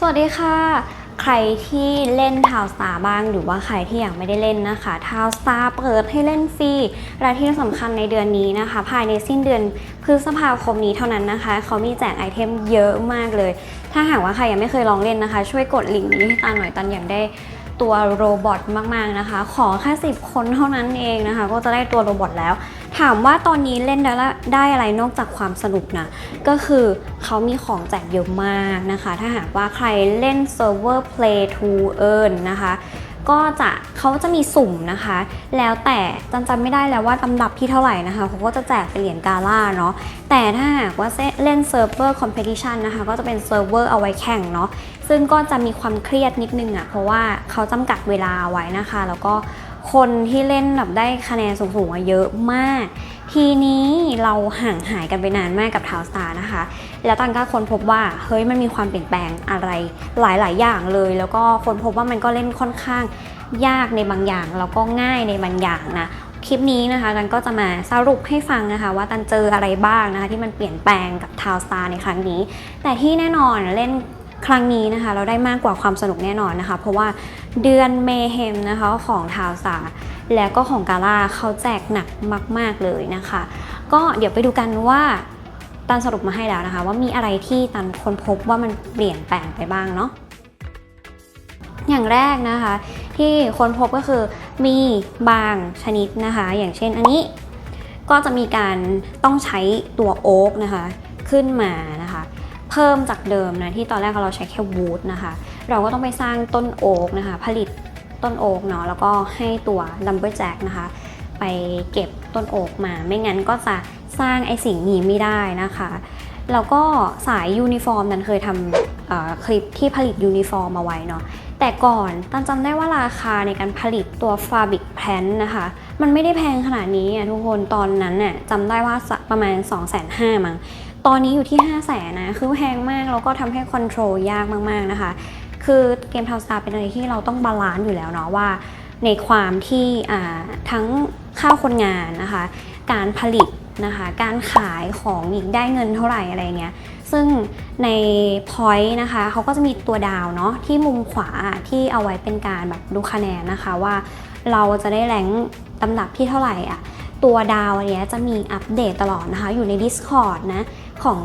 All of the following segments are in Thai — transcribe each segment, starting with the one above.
สวัสดีค่ะ ใครที่เล่นทาวสตาร์บ้างหรือว่าใครที่ยังไม่ได้เล่นนะคะทาวสตาร์เปิดให้เล่นฟรีและที่สำคัญในเดือนนี้นะคะ ภายในสิ้นเดือนพฤษภาคมนี้เท่านั้นนะคะ เขามีแจกไอเทมเยอะมากเลย ถ้าหากว่าใครยังไม่เคยลองเล่นนะคะ ช่วยกดลิงก์นี้ให้ตาหน่อยตันอยากได้ตัวโรบอทมากๆนะคะ ขอแค่10 คนเท่านั้นเองนะคะ ก็จะได้ตัวโรบอทแล้ว ถามว่าตอนนี้เล่นได้ได้อะไรนอกจากความสนุกนะ ก็คือเขามีของแจกเยอะมากนะคะ ถ้าหากว่าใครเล่นเซิร์ฟเวอร์ Play to Earn นะคะก็จะเขาจะมีสุ่มนะคะ แล้วแต่จันจำไม่ได้แล้วว่าลำดับที่เท่าไหร่นะคะเขาก็จะแจกเป็นเหรียญกาล่าเนาะแต่ถ้าหากว่าเล่นเซิร์ฟเวอร์คอมเพติชันนะคะ ก็จะเป็นเซิร์ฟเวอร์เอาไว้แข่งเนาะซึ่งก็จะมีความเครียดนิดนึงอะ่ะเพราะว่าเขาจำกัดเวลาเอาไว้นะคะ แล้วก็ คนที่เล่นแบบได้คะแนนสูงๆเยอะมาก ทีนี้เราห่างหายกันไปนานมากกับทาวสตาร์นะคะ แล้วตันก็คนพบว่าเฮ้ยมันมีความเปลี่ยนแปลงอะไรหลายๆ อย่างเลย แล้วก็คนพบว่ามันก็เล่นค่อนข้างยากในบางอย่าง แล้วก็ง่ายในบางอย่างนะคลิปนี้นะคะตันก็จะมาสรุปให้ฟังนะคะว่าตันเจออะไรบ้างนะคะที่มันเปลี่ยนแปลงกับทาวสตาร์ในครั้งนี้ แต่ที่แน่นอนเล่น ครั้งนี้นะคะ เราได้มากกว่าความสนุกแน่นอนนะคะ เพราะว่าเดือนเมเฮมนะคะของทาวสาแล้วก็ของกาล่าเขาแจกหนักมาก ๆ เลยนะคะ ก็เดี๋ยวไปดูกันว่าตันสรุปมาให้แล้วนะคะ ว่ามีอะไรที่ตันค้นพบว่ามันเปลี่ยนแปลงไปบ้างเนาะอย่างแรกนะคะ ที่ค้นพบก็คือมีบางชนิดนะคะ อย่างเช่นอันนี้ก็จะมีการต้องใช้ตัวโอ๊กนะคะ ขึ้นมานะคะ พิ่มจากเดิมนะที่ตอนแรกเราใช้แค่วูดนะคะ เราก็ต้องไปสร้างต้นโอ๊กนะคะ ผลิตต้นโอ๊กเนาะแล้วก็ให้ตัวลัมเบอร์แจ็คนะคะ ไปเก็บต้นโอ๊กมา ไม่งั้นก็จะสร้างไอสิ่งนี้ไม่ได้นะคะแล้วก็สายยูนิฟอร์มนั้นเคยทำเอ่อคลิปที่ผลิตยูนิฟอร์มมาไว้เนาะแต่ก่อนตันจำได้ว่าราคาในการผลิตตัวฟาบิกแพนนะคะ มันไม่ได้แพงขนาดนี้อะทุกคนตอนนั้นน่ะจำได้ว่าประมาณ 2 5 0 0 0 0มั้ง ตอนนี้อยู่ที่5 0 0 0 0นนะ คือแพงมาก แล้วก็ทำให้คอนโทรลยากมาก ๆ นะคะ คือเกมทาวสตาร์เป็นอะไรที่เราต้องบาลานซ์อยู่แล้วเนาะว่า ในความที่ทั้งค่าคนงานนะคะ การผลิตนะคะ การขายของอีกได้เงินเท่าไหร่อะไรเงี้ย ซึ่งใน point นะคะเขาก็จะมีตัวดาวเนาะที่มุมขวาที่เอาไว้เป็นการแบบดูคะแนนนะคะว่าเราจะได้แรงลำดับที่เท่าไหร่อะตัวดาวอันเนี้ยจะมีอัปเดตตลอดนะคะ อยู่ใน Discord นะ ของ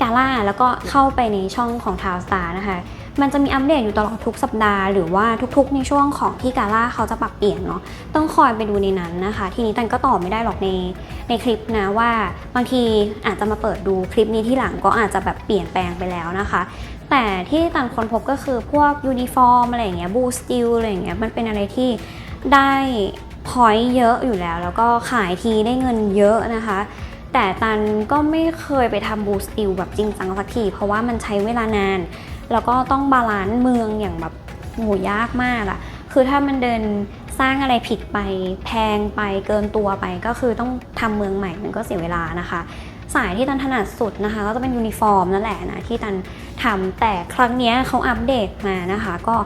กาล่าแล้วก็เข้าไปในช่องของ t o w Star นะคะ มันจะมีอัปเดตอยู่ตลอดทุกสัปดาห์หรือว่าทุกๆ ในช่วงของที่กาล่าเขาจะปรับเปลี่ยนเนาะต้องคอยไปดูในนั้นนะคะ ทีนี้ตันก็ตอบไม่ได้หรอกในในคลิปนะว่าบางทีอาจจะมาเปิดดูคลิปนี้ที่หลังก็อาจจะแบบเปลี่ยนแปลงไปแล้วนะคะ แต่ที่ตันค้นพบก็คือพวกยูนิฟอร์มอะไรอย่างเงี้ยบูสติลอะไรอย่างเงี้ยมันเป็นอะไรที่ได้พอยต์เยอะอยู่แล้ว แล้วก็ขายทีได้เงินเยอะนะคะ แต่ตันก็ไม่เคยไปทำบูสติลแบบจริงจังสักที เพราะว่ามันใช้เวลานาน แล้วก็ต้องบาลานซ์เมืองอย่างแบบโหยากมากอะคือถ้ามันเดินสร้างอะไรผิดไปแพงไปเกินตัวไปก็คือต้องทำเมืองใหม่มันก็เสียเวลานะคะ สายที่ตันถนัดสุดนะคะก็จะเป็นยูนิฟอร์มนั่นแหละนะที่ตันทำแต่ครั้งนี้เขาอัปเดตมานะคะ ก็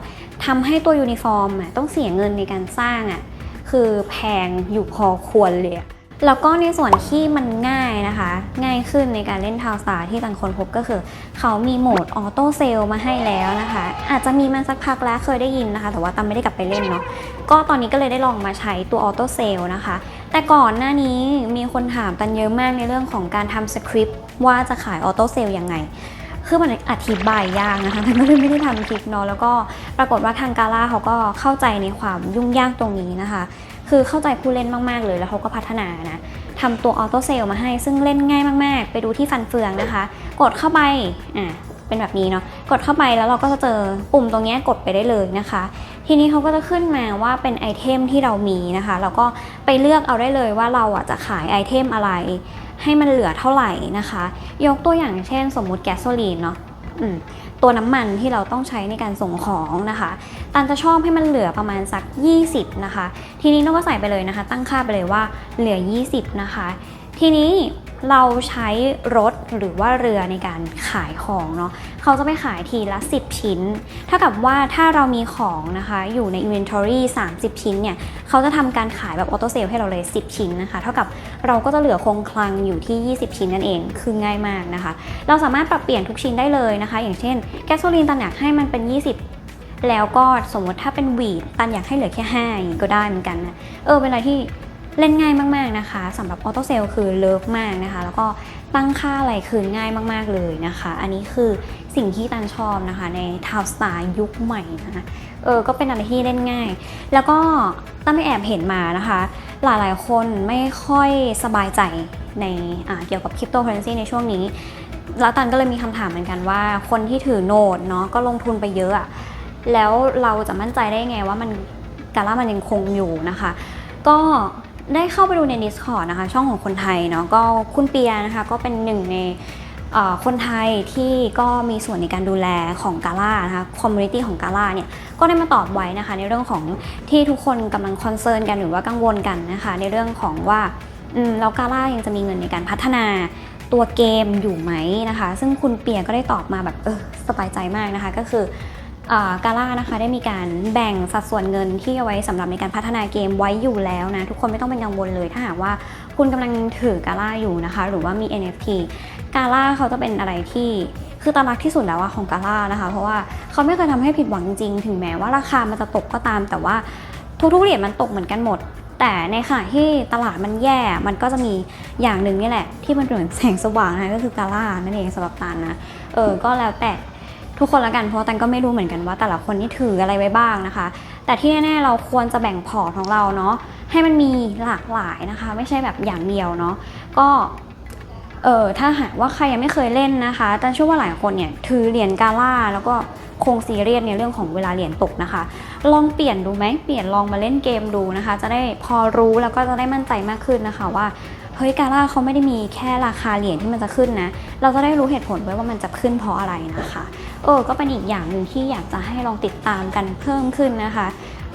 ทำให้ตัวยูนิฟอร์มต้องเสียเงินในการสร้างอะคือแพงอยู่พอควรเลยอะ แล้วก็ในส่วนที่มันง่ายนะคะ ง่ายขึ้นในการเล่นทาวสตาร์ที่ตันคนพบก็คือ เขามีโหมดออโต้เซลมาให้แล้วนะคะ อาจจะมีมาสักพักแล้วเคยได้ยินนะคะ แต่ว่าตันไม่ได้กลับไปเล่นเนาะก็ตอนนี้ก็เลยได้ลองมาใช้ตัวออโต้เซลนะคะ แต่ก่อนหน้านี้มีคนถามตันเยอะมากในเรื่องของการทำสคริปต์ว่าจะขายออโต้เซลยังไงคือมันอธิบายยากนะคะแต่ก็เลยไม่ได้ทำคลิปเนาะแล้วก็ปรากฏว่าทางกาล่าเขาก็เข้าใจในความยุ่งยากตรงนี้นะคะ คือเข้าใจผู้เล่นมากๆเลย แล้วเขาก็พัฒนานะทำตัวออโต้เซลมาให้ ซึ่งเล่นง่ายมากๆ ไปดูที่ฟันเฟืองนะคะ กดเข้าไปอะเป็นแบบนี้เนาะ กดเข้าไปแล้วเราก็จะเจอปุ่มตรงนี้กดไปได้เลยนะคะ ทีนี้เขาก็จะขึ้นมาว่าเป็นไอเทมที่เรามีนะคะแล้วก็ไปเลือกเอาได้เลยว่าเราอะจะขายไอเทมอะไร ให้มันเหลือเท่าไหร่นะคะ ยกตัวอย่างเช่น สมมุติแก๊สโซลีนเนาะ ตัวน้ำมันที่เราต้องใช้ในการส่งของนะคะตันจะชอบให้มันเหลือประมาณสัก 20 นะคะ ทีนี้น้องก็ใส่ไปเลยนะคะ ตั้งค่าไปเลยว่าเหลือ 20 นะคะ ทีนี้เราใช้รถหรือว่าเรือในการขายของเนาะ เขาจะไปขายทีละ 10 ชิ้น เท่ากับว่าถ้าเรามีของนะคะอยู่ใน inventory 30 ชิ้นเนี่ยเขาจะทำการขายแบบออโต้เซลให้เราเลย 10 ชิ้นนะคะ เท่ากับเราก็จะเหลือคงคลังอยู่ที่ 20 ชิ้นนั่นเอง คือง่ายมากนะคะ เราสามารถปรับเปลี่ยนทุกชิ้นได้เลยนะคะ อย่างเช่น แก๊สโซลีนตันอยากให้มันเป็น 20แล้วก็สมมติถ้าเป็นวีดตันอยากให้เหลือแค่5อย่างนี้ก็ได้เหมือนกันนะ เออเป็นอะไรที่ เล่นง่ายมากๆนะคะสำหรับออโต้เซลคือเลิฟมากนะคะ แล้วก็ตั้งค่าอะไรคืนง่ายมากๆเลยนะคะ อันนี้คือสิ่งที่ตันชอบนะคะ ในทาวสตาร์ยุคใหม่นะคะเออก็เป็นอะไรที่เล่นง่าย แล้วก็ตั้งไปแอบเห็นมานะคะ หลายๆ คนไม่ค่อยสบายใจในเกี่ยวกับคริปโตเคอเรนซีในช่วงนี้ แล้วตันก็เลยมีคำถามเหมือนกันว่า คนที่ถือโนดเนาะก็ลงทุนไปเยอะอะแล้วเราจะมั่นใจได้ไงว่ามันการ่ามันยังคงอยู่นะคะ ก็ ได้เข้าไปดูใน Discord นะคะ ช่องของคนไทยเนาะก็คุณเปียนะคะก็เป็นหนึ่งในคนไทยที่ก็มีส่วนในการดูแลของกาล่านะคะคอมมูนิตี้ของกาล่าเนี่ยก็ได้มาตอบไว้นะคะในเรื่องของที่ทุกคนกำลังคอนเซิร์นกันหรือว่ากังวลกันนะคะในเรื่องของว่าแล้วกาล่ายังจะมีเงินในการพัฒนาตัวเกมอยู่ไหมนะคะ ซึ่งคุณเปียก็ได้ตอบมาแบบเออสบายใจมากนะคะ ก็คือ กาล่านะคะได้มีการแบ่งสัดส่วนเงินที่เอาไว้สำหรับในการพัฒนาเกมไว้อยู่แล้วนะ ทุกคนไม่ต้องเป็นกังวลเลย ถ้าหากว่าคุณกำลังถือกาล่าอยู่นะคะ หรือว่ามี NFT กาล่าเขาจะเป็นอะไรที่คือตลารักที่สุดแล้วอะของกาล่านะคะ เพราะว่าเขาไม่เคยทำให้ผิดหวังจริงถึงแม้ว่าราคามันจะตกก็ตาม แต่ว่าทุกๆเหรียญมันตกเหมือนกันหมด แต่ในขณะที่ตลาดมันแย่ มันก็จะมีอย่างหนึ่งนี่แหละ ที่มันเหมือนแสงสว่างนะก็คือกาล่านั่นเองสำหรับตานนะเออก็แล้วแต่ ทุกคนละกันเพราะตันก็ไม่รู้เหมือนกันว่าแต่ละคนนี่ถืออะไรไว้บ้างนะคะ แต่ที่แน่ๆเราควรจะแบ่งพอร์ตของเราเนาะให้มันมีหลากหลายนะคะ ไม่ใช่แบบอย่างเดียวเนาะก็เออถ้าหากว่าใครยังไม่เคยเล่นนะคะตันเชื่อว่าหลายคนเนี่ยถือเหรียญกาล่าแล้วก็คงซีเรียสในเรื่องของเวลาเหรียญตกนะคะ ลองเปลี่ยนดูไหมเปลี่ยนลองมาเล่นเกมดูนะคะ จะได้พอรู้แล้วก็จะได้มั่นใจมากขึ้นนะคะว่า เฮ้ยกาล่าเขาไม่ได้มีแค่ราคาเหรียญที่มันจะขึ้นนะ เราจะได้รู้เหตุผลด้วยว่ามันจะขึ้นเพราะอะไรนะคะ เออ ก็เป็นอีกอย่างหนึ่งที่อยากจะให้ลองติดตามกันเพิ่มขึ้นนะคะ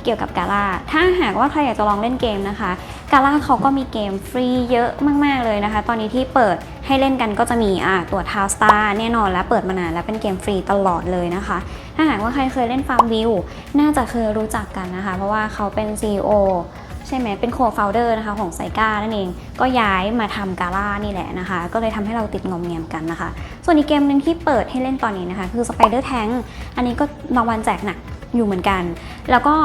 เกี่ยวกับกาล่า ถ้าหากว่าใครอยากจะลองเล่นเกมนะคะกาล่าเขาก็มีเกมฟรีเยอะมาก ๆ เลยนะคะ ตอนนี้ที่เปิดให้เล่นกันก็จะมีอ่าตัวทาวสตาร์แน่นอนและเปิดมานานแล้วเป็นเกมฟรีตลอดเลยนะคะ ถ้าหากว่าใครเคยเล่นฟาร์มวิวน่าจะเคยรู้จักกันนะคะ เพราะว่าเขาเป็น CEO ใช่ไหมเป็นโคฟ o ลเดอร์นะคะของไซก้านั่นเอง ก็ย้ายมาทำกาล่านี่แหละนะคะ ก็เลยทำให้เราติดงอมเงียมกันนะคะ ส่วนอีกเกมหนึ่งที่เปิดให้เล่นตอนนี้นะคะ คือ Spider Tank อันนี้ก็รางวัลแจกหนักอยู่เหมือนกัน แล้วก็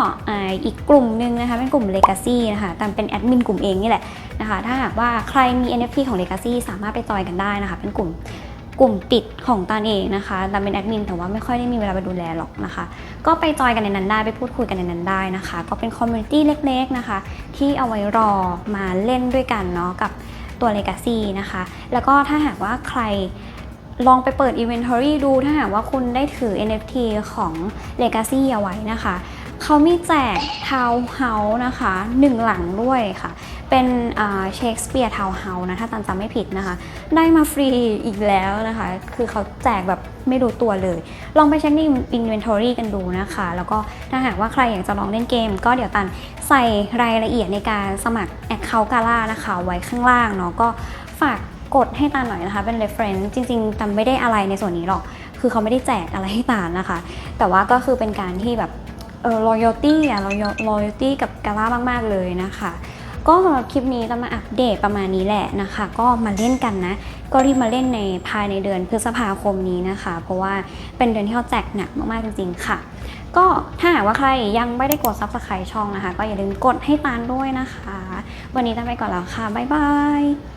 อีกกลุ่มหนึ่งนะคะเป็นกลุ่ม Legacy นะคะตามเป็นแอดมินกลุ่มเองนี่แหละนะคะ ถ้าหากว่าใครมี NFT ของ Legacy สามารถไปจอยกันได้นะคะ เป็นกลุ่ม กลุ่มปิดของตานเองนะคะตานเป็นแอดมินแต่ว่าไม่ค่อยได้มีเวลาไปดูแลหรอกนะคะ ก็ไปจอยกันในนั้นได้ไปพูดคุยกันในนั้นได้นะคะ ก็เป็นคอมมูนิตี้เล็กๆนะคะ ที่เอาไว้รอมาเล่นด้วยกันเนาะกับตัว Legacy นะคะ แล้วก็ถ้าหากว่าใครลองไปเปิด Inventory ดูถ้าหากว่าคุณได้ถือ NFT ของ Legacy เอาไว้นะคะ เขามีแจกทาวน์เฮาส์นะคะหนึ่งหลังด้วยค่ะ เป็นเชคสเปียร์ทาวเฮาส์นะ ถ้าตันจำไม่ผิดนะคะ ได้มาฟรีอีกแล้วนะคะ คือเขาแจกแบบไม่รู้ตัวเลย ลองไปเช็คใน Inventory กันดูนะคะ แล้วก็ถ้าหากว่าใครอยากจะลองเล่นเกม ก็เดี๋ยวตันใส่รายละเอียดในการสมัคร Account Gala นะคะ ไว้ข้างล่างเนาะก็ฝากกดให้ตาหน่อยนะคะ เป็น reference จริงๆตันไม่ได้อะไรในส่วนนี้หรอก คือเขาไม่ได้แจกอะไรให้ตานะคะ แต่ว่าก็คือเป็นการที่แบบเออ loyalty อะ loyalty กับกาล่ามาก ๆ เลยนะคะ ก็สำหรับคลิปนี้จะมาอัปเดตประมาณนี้แหละนะคะ ก็มาเล่นกันนะ ก็รีบมาเล่นในภายในเดือนพฤษภาคมนี้นะคะ เพราะว่าเป็นเดือนที่เขาแจกหนักมากๆจริงๆค่ะ ก็ถ้าหากว่าใครยังไม่ได้กด subscribe ช่องนะคะ ก็อย่าลืมกดให้ตานด้วยนะคะ วันนี้ต้องไปก่อนแล้วค่ะบ๊ายบาย